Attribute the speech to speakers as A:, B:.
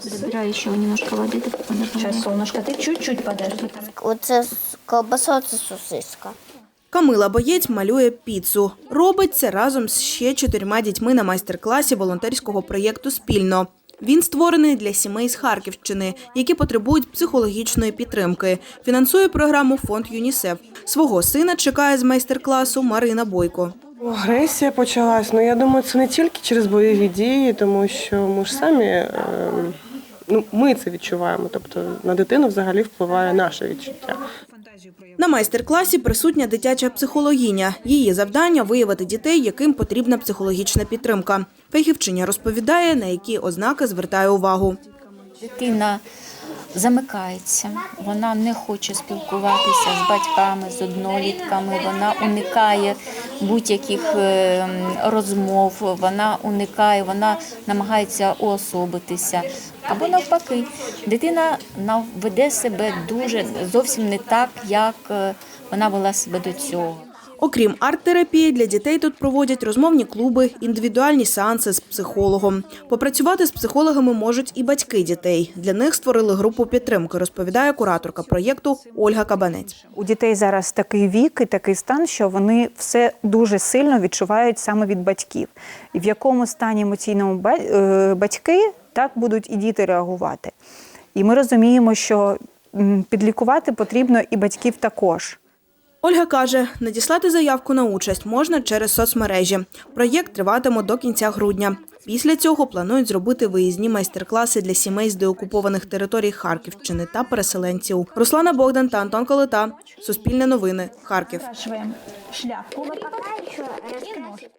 A: Забираю еще немножко воды. так она там
B: Сейчас, солнышко, ты чуть-чуть подожди.
C: Оце с- колбаса, це сосиска.
D: Камила Боєць малює піцу. Робить це разом з ще чотирма дітьми на майстер-класі волонтерського проєкту Спільно. Він створений для сімей з Харківщини, які потребують психологічної підтримки. Фінансує програму фонд ЮНІСЕФ. Свого сина чекає з майстер-класу Марина Бойко.
E: Агресія почалась. Ну я думаю, це не тільки через бойові дії, тому що ми ж самі е, ну, ми це відчуваємо. Тобто на дитину взагалі впливає наше відчуття.
D: На майстер-класі присутня дитяча психологиня. Її завдання виявити дітей, яким потрібна психологічна підтримка. Фахівчиня розповідає, на які ознаки звертає увагу.
F: Дитина замикається, вона не хоче спілкуватися з батьками, з однолітками, вона уникає будь-яких е, розмов, вона уникає, вона намагається уособитися. Або навпаки, дитина веде себе дуже зовсім не так, як е, вона вела себе до цього.
D: Окрім арт-терапії, для дітей тут проводять розмовні клуби, індивідуальні сеанси з психологом. Попрацювати з психологами можуть і батьки дітей. Для них створили групу підтримки, розповідає кураторка проєкту Ольга Кабанець.
G: У дітей зараз такий вік і такий стан, що вони все дуже сильно відчувають саме від батьків. І в якому стані емоційному е, батьки, так будуть і діти реагувати. І ми розуміємо, що підлікувати потрібно і батьків також.
D: Ольга каже, надіслати заявку на участь можна через соцмережі. Проєкт триватиме до кінця грудня. Після цього планують зробити виїзні майстер-класи для сімей з деокупованих територій Харківщини та переселенців. Руслана Богдан та Антон Колета. Суспільне новини. Харків.